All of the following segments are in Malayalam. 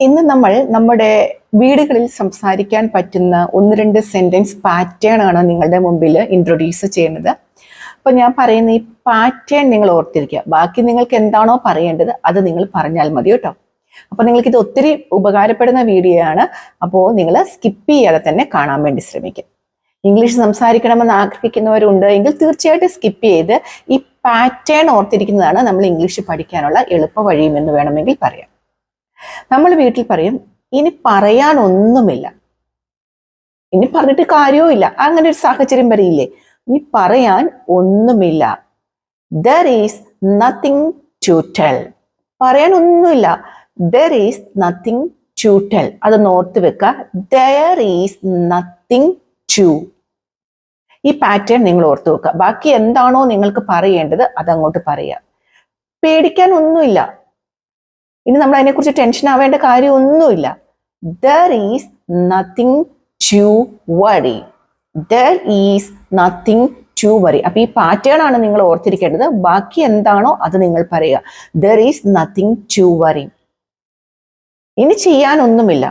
ഇന്ന് നമ്മൾ നമ്മുടെ വീടുകളിൽ സംസാരിക്കാൻ പറ്റുന്ന ഒന്ന് രണ്ട് സെന്റൻസ് പാറ്റേൺ ആണ് നിങ്ങളുടെ മുമ്പിൽ ഇൻട്രൊഡ്യൂസ് ചെയ്യുന്നത്. അപ്പൊ ഞാൻ പറയുന്ന ഈ പാറ്റേൺ നിങ്ങൾ ഓർത്തിരിക്കുക. ബാക്കി നിങ്ങൾക്ക് എന്താണോ പറയേണ്ടത് അത് നിങ്ങൾ പറഞ്ഞാൽ മതി കേട്ടോ. അപ്പൊ നിങ്ങൾക്ക് ഇത് ഒത്തിരി ഉപകാരപ്പെടുന്ന വീഡിയോ ആണ്. അപ്പോൾ നിങ്ങൾ സ്കിപ്പ് ചെയ്യാതെ തന്നെ കാണാൻ വേണ്ടി ശ്രമിക്കും. ഇംഗ്ലീഷ് സംസാരിക്കണമെന്ന് ആഗ്രഹിക്കുന്നവരുണ്ട് എങ്കിൽ തീർച്ചയായിട്ടും സ്കിപ്പ് ചെയ്ത് ഈ പാറ്റേൺ ഓർത്തിരിക്കുന്നതാണ് നമ്മൾ ഇംഗ്ലീഷ് പഠിക്കാനുള്ള എളുപ്പ വഴിയും എന്ന് വേണമെങ്കിൽ പറയാം. നമ്മൾ വീട്ടിൽ പറയും ഇനി പറയാനൊന്നുമില്ല. ഇനി പറഞ്ഞിട്ട് കാര്യവുമില്ല അങ്ങനെ ഒരു സാഹചര്യം വരിയില്ലേ? ഇനി പറയാൻ ഒന്നുമില്ല. There is nothing to tell പറയാൻ ഒന്നുമില്ല there is nothing to tell അത് നോർത്ത് വെക്കുക. ദർ ഈസ് നത്തിങ് ടു ഈ പാറ്റേൺ നിങ്ങൾ ഓർത്തു വെക്കുക. ബാക്കി എന്താണോ നിങ്ങൾക്ക് പറയേണ്ടത് അതങ്ങോട്ട് പറയുക. പേടിക്കാൻ ഒന്നുമില്ല ഇനി നമ്മൾ അതിനെക്കുറിച്ച് ടെൻഷൻ ആവേണ്ട കാര്യമൊന്നുമില്ല. There is nothing to worry there is nothing to worry അപ്പൊ ഈ പാറ്റേൺ ആണ് നിങ്ങൾ ഓർത്തിരിക്കേണ്ടത്. ബാക്കി എന്താണോ അത് നിങ്ങൾ പറയുക. There is nothing to worry ഇനി ചെയ്യാനൊന്നുമില്ല.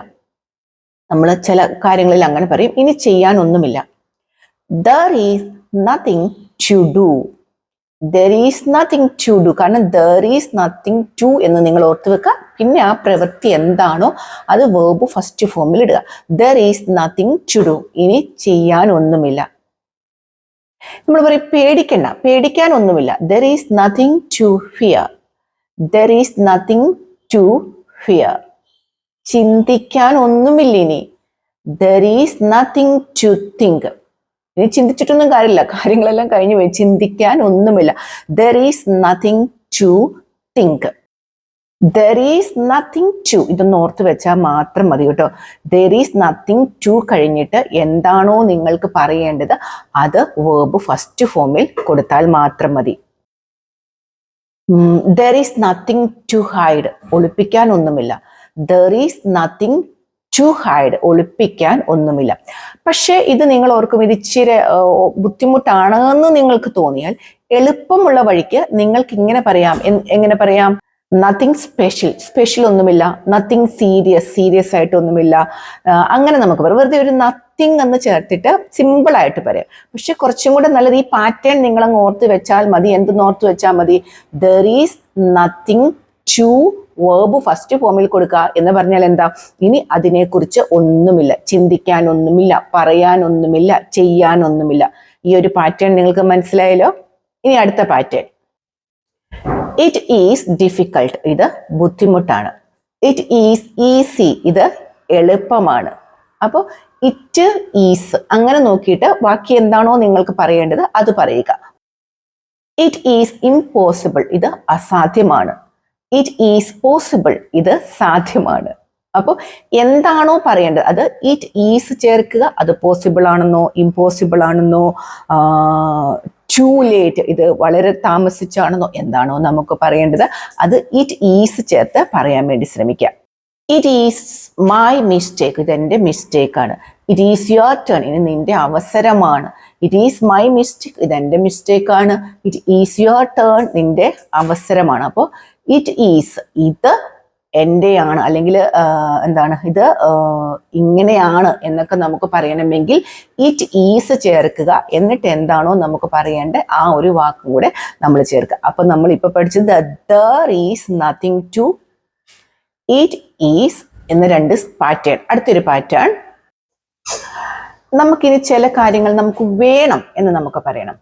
നമ്മൾ ചില കാര്യങ്ങളിൽ അങ്ങനെ പറയും. ഇനി ചെയ്യാനൊന്നുമില്ല. There is nothing to do there is nothing to do കാരണം ദർ ഈസ് നത്തിങ് ടു എന്ന് നിങ്ങൾ ഓർത്ത് വെക്കുക. പിന്നെ ആ പ്രവൃത്തി എന്താണോ അത് വേർബ് ഫസ്റ്റ് ഫോമിൽ ഇടുക. There is nothing to do ഇനി ചെയ്യാനൊന്നുമില്ല നമ്മൾ പറയും പേടിക്കണ്ട. പേടിക്കാനൊന്നുമില്ല there is nothing to fear there is nothing to fear ചിന്തിക്കാൻ ഒന്നുമില്ല ഇനി. There is nothing to think ഇനി ചിന്തിച്ചിട്ടൊന്നും കാര്യമില്ല. കാര്യങ്ങളെല്ലാം കഴിഞ്ഞു പോയി. ചിന്തിക്കാൻ ഒന്നുമില്ല. There is nothing to think there is nothing to ഇതൊന്ന് ഓർത്ത് വെച്ചാൽ മാത്രം മതി കേട്ടോ. ദർ ഈസ് നത്തിങ് ടു കഴിഞ്ഞിട്ട് എന്താണോ നിങ്ങൾക്ക് പറയേണ്ടത് അത് വേർബ് ഫസ്റ്റ് ഫോമിൽ കൊടുത്താൽ മാത്രം മതി. There is nothing to hide ഒളിപ്പിക്കാൻ ഒന്നുമില്ല. There is nothing to hide ഒളിപ്പിക്കാൻ ഒന്നുമില്ല. പക്ഷേ ഇത് നിങ്ങൾ ഓർക്കും ഇത് ഇച്ചിരി ബുദ്ധിമുട്ടാണെന്ന് നിങ്ങൾക്ക് തോന്നിയാൽ എളുപ്പമുള്ള വഴിക്ക് നിങ്ങൾക്ക് ഇങ്ങനെ പറയാം. എങ്ങനെ പറയാം? നത്തിങ് സ്പെഷ്യൽ സ്പെഷ്യൽ ഒന്നുമില്ല. നത്തിങ് സീരിയസ് സീരിയസ് ആയിട്ടൊന്നുമില്ല. ഒന്നുമില്ല അങ്ങനെ നമുക്ക് പറയാം. വെറുതെ ഒരു നത്തിങ് എന്ന് ചേർത്തിട്ട് സിമ്പിൾ ആയിട്ട് പറയാം. പക്ഷെ കുറച്ചും കൂടെ നല്ലത് ഈ പാറ്റേൺ നിങ്ങളങ്ങ് ഓർത്ത് വെച്ചാൽ മതി. എന്തെന്ന് ഓർത്ത് വെച്ചാൽ മതി? There is nothing to verb first ഫോമിൽ കൊടുക്കുക എന്ന് പറഞ്ഞാൽ എന്താ? ഇനി അതിനെക്കുറിച്ച് ഒന്നുമില്ല. ചിന്തിക്കാനൊന്നുമില്ല. പറയാനൊന്നുമില്ല. ചെയ്യാനൊന്നുമില്ല. ഈ ഒരു പാറ്റേൺ നിങ്ങൾക്ക് മനസ്സിലായല്ലോ? ഇനി അടുത്ത പാറ്റേൺ ഇറ്റ് ഈസ് ഡിഫിക്കൾട്ട് ഇത് ബുദ്ധിമുട്ടാണ്. ഇറ്റ് ഈസ് ഈസി ഇത് എളുപ്പമാണ്. അപ്പോൾ ഇറ്റ് ഈസ് അങ്ങനെ നോക്കിയിട്ട് ബാക്കി എന്താണോ നിങ്ങൾക്ക് പറയേണ്ടത് അത് പറയുക. ഇറ്റ് ഈസ് ഇംപോസിബിൾ ഇത് അസാധ്യമാണ്. ഇറ്റ് ഈസ് പോസിബിൾ ഇത് സാധ്യമാണ്. അപ്പോൾ എന്താണോ പറയേണ്ടത്? അത് ഇറ്റ് ഈസ് ചേർക്കുക. അത് പോസിബിൾ ആണെന്നോ ഇമ്പോസിബിൾ ആണെന്നോ ടൂ ലേറ്റ് ഇത് വളരെ താമസിച്ചാണെന്നോ എന്താണോ നമുക്ക് പറയേണ്ടത്? അത് ഇറ്റ് ഈസ് ചേർത്ത് പറയാൻ വേണ്ടി ശ്രമിക്കുക. ഇറ്റ് ഈസ് മൈ മിസ്റ്റേക്ക് ഇത് എന്റെ മിസ്റ്റേക്കാണ് ഇറ്റ് ഈസ് യുവർ ടേൺ ഇനി നിന്റെ അവസരമാണ്. ഇറ്റ് ഈസ് മൈ മിസ്റ്റേക്ക് ഇത് എന്റെ മിസ്റ്റേക്കാണ് ഇറ്റ് ഈസ് യുവർ ടേൺ നിന്റെ അവസരമാണ്. അപ്പോൾ ഇറ്റ് ഈസ് ഇത് എന്റെയാണ് അല്ലെങ്കിൽ എന്താണ്? ഇത് ഇങ്ങനെയാണ് എന്നൊക്കെ നമുക്ക് പറയണമെങ്കിൽ ഇറ്റ് ഈസ് ചേർക്കുക. എന്നിട്ട് എന്താണോ നമുക്ക് പറയേണ്ട ആ ഒരു വാക്കും കൂടെ നമ്മൾ ചേർക്കുക. അപ്പം നമ്മൾ ഇപ്പം പഠിച്ചത് there is nothing to it is എന്ന രണ്ട് പാറ്റേൺ അടുത്തൊരു പാറ്റേൺ നമുക്കിനി ചില കാര്യങ്ങൾ നമുക്ക് വേണം എന്ന് നമുക്ക് പറയണം.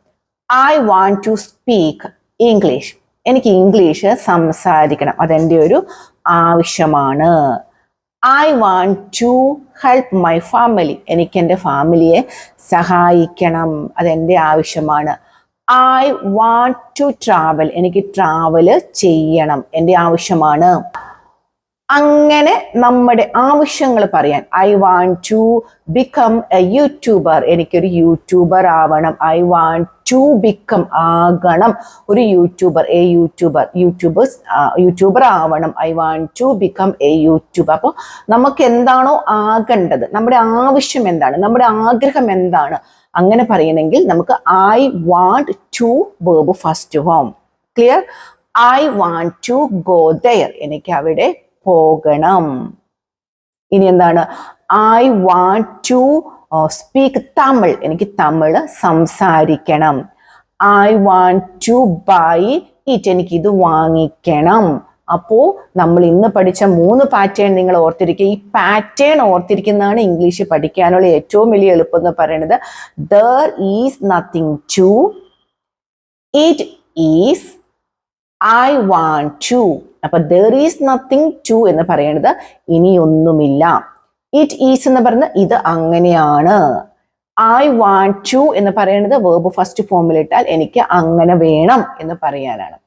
I want to speak English എനിക്ക് ഇംഗ്ലീഷ് സംസാരിക്കണം. അതെന്റെ ഒരു ആവശ്യമാണ്. I want to help my family എനിക്ക് എന്റെ ഫാമിലിയെ സഹായിക്കണം. അതെന്റെ ആവശ്യമാണ്. ഐ വാണ്ട് ടു ട്രാവൽ എനിക്ക് ട്രാവൽ ചെയ്യണം. എന്റെ ആവശ്യമാണ്. അങ്ങനെ നമ്മുടെ ആവശ്യങ്ങൾ പറയാൻ I want to become a YouTuber എനിക്കൊരു യൂട്യൂബർ ആവണം. ഐ വാണ്ട് ടു ബിക്കം ആകണം. ഒരു YouTuber a YouTuber YouTubers YouTuber ആവണം. I want to become a YouTuber അപ്പോൾ നമുക്ക് എന്താണോ ആകേണ്ടത് നമ്മുടെ ആവശ്യം എന്താണ് നമ്മുടെ ആഗ്രഹം എന്താണ് അങ്ങനെ പറയണമെങ്കിൽ നമുക്ക് I want to verb first home clear I want to go there എനിക്ക് അവിടെ പോകണം. ഇനി എന്താണ്? I want to speak Tamil എനിക്ക് തമിഴ് സംസാരിക്കണം. I want to buy it എനിക്ക് ഇത് വാങ്ങിക്കണം. അപ്പോൾ നമ്മൾ ഇന്ന് പഠിച്ച മൂന്ന് പാറ്റേൺ നിങ്ങൾ ഓർത്തിരിക്കുക. ഈ പാറ്റേൺ ഓർത്തിരിക്കുന്നതാണ് ഇംഗ്ലീഷ് പഠിക്കാനുള്ള ഏറ്റവും വലിയ എളുപ്പം എന്ന് പറയുന്നത്. There is nothing to it is I want to അപ്പൊ ദർ ഈസ് നത്തിങ് ടു എന്ന് പറയുന്നത് ഇനിയൊന്നുമില്ല. ഇറ്റ് ഈസ് എന്ന് പറയുന്നത് ഇത് അങ്ങനെയാണ്. ഐ വാണ്ട് ടു എന്ന് പറയുന്നത് വേർബ് ഫസ്റ്റ് ഫോമിലിട്ടാൽ എനിക്ക് അങ്ങനെ വേണം എന്ന് പറയാനാണ്.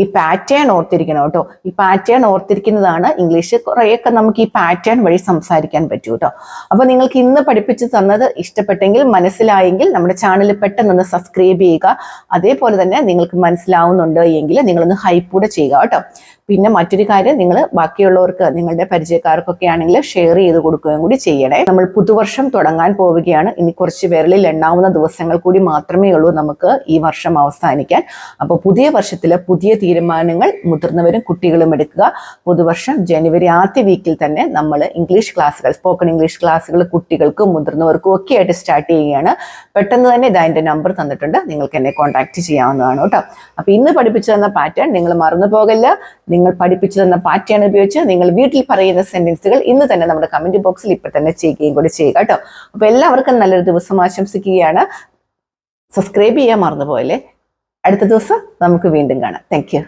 ഈ പാറ്റേൺ ഓർത്തിരിക്കണം കേട്ടോ. ഈ പാറ്റേൺ ഓർത്തിരിക്കുന്നതാണ് ഇംഗ്ലീഷ് കുറേയൊക്കെ നമുക്ക് ഈ പാറ്റേൺ വഴി സംസാരിക്കാൻ പറ്റൂ കേട്ടോ. അപ്പൊ നിങ്ങൾക്ക് ഇന്ന് പഠിപ്പിച്ചു തന്നത് ഇഷ്ടപ്പെട്ടെങ്കിൽ മനസ്സിലായെങ്കിൽ നമ്മുടെ ചാനൽ പെട്ടെന്ന് സബ്സ്ക്രൈബ് ചെയ്യുക. അതേപോലെ തന്നെ നിങ്ങൾക്ക് മനസ്സിലാവുന്നുണ്ട് എങ്കിൽ നിങ്ങളൊന്ന് ഹൈപ്പ് കൂടെ ചെയ്യുക കേട്ടോ. പിന്നെ മറ്റൊരു കാര്യം നിങ്ങൾ ബാക്കിയുള്ളവർക്ക് നിങ്ങളുടെ പരിചയക്കാർക്കൊക്കെ ആണെങ്കിൽ ഷെയർ ചെയ്ത് കൊടുക്കുകയും കൂടി ചെയ്യണേ. നമ്മൾ പുതുവർഷം തുടങ്ങാൻ പോവുകയാണ്. ഇനി കുറച്ച് പേരിൽ എണ്ണാവുന്ന ദിവസങ്ങൾ കൂടി മാത്രമേ ഉള്ളൂ നമുക്ക് ഈ വർഷം അവസാനിക്കാൻ. അപ്പോൾ പുതിയ വർഷത്തിലെ പുതിയ തീരുമാനങ്ങൾ മുതിർന്നവരും കുട്ടികളും എടുക്കുക. പുതുവർഷം ജനുവരി ആദ്യ വീക്കിൽ തന്നെ നമ്മൾ ഇംഗ്ലീഷ് ക്ലാസ്സുകൾ സ്പോക്കൺ ഇംഗ്ലീഷ് ക്ലാസ്സുകൾ കുട്ടികൾക്കും മുതിർന്നവർക്കും ഒക്കെ ആയിട്ട് സ്റ്റാർട്ട് ചെയ്യുകയാണ്. പെട്ടെന്ന് തന്നെ ഇതാ എന്റെ നമ്പർ തന്നിട്ടുണ്ട്. നിങ്ങൾക്ക് എന്നെ കോൺടാക്ട് ചെയ്യാവുന്നതാണ് കേട്ടോ. അപ്പോൾ ഇന്ന് പഠിപ്പിച്ചു തന്ന പാറ്റേൺ നിങ്ങൾ മറന്നു പോകല്ല. നിങ്ങൾ പഠിപ്പിച്ചു തന്ന പാറ്റേൺ ഉപയോഗിച്ച് നിങ്ങൾ വീട്ടിൽ പറയുന്ന സെന്റൻസുകൾ ഇന്ന് തന്നെ നമ്മുടെ കമന്റ് ബോക്സിൽ ഇപ്പൊ തന്നെ ചെയ്യുകയും കൂടി ചെയ്യുക കേട്ടോ. അപ്പൊ എല്ലാവർക്കും നല്ലൊരു ദിവസം ആശംസിക്കുകയാണ്. സബ്സ്ക്രൈബ് ചെയ്യാൻ മറന്നുപോയല്ലേ? അടുത്ത ദിവസം നമുക്ക് വീണ്ടും കാണാം. താങ്ക്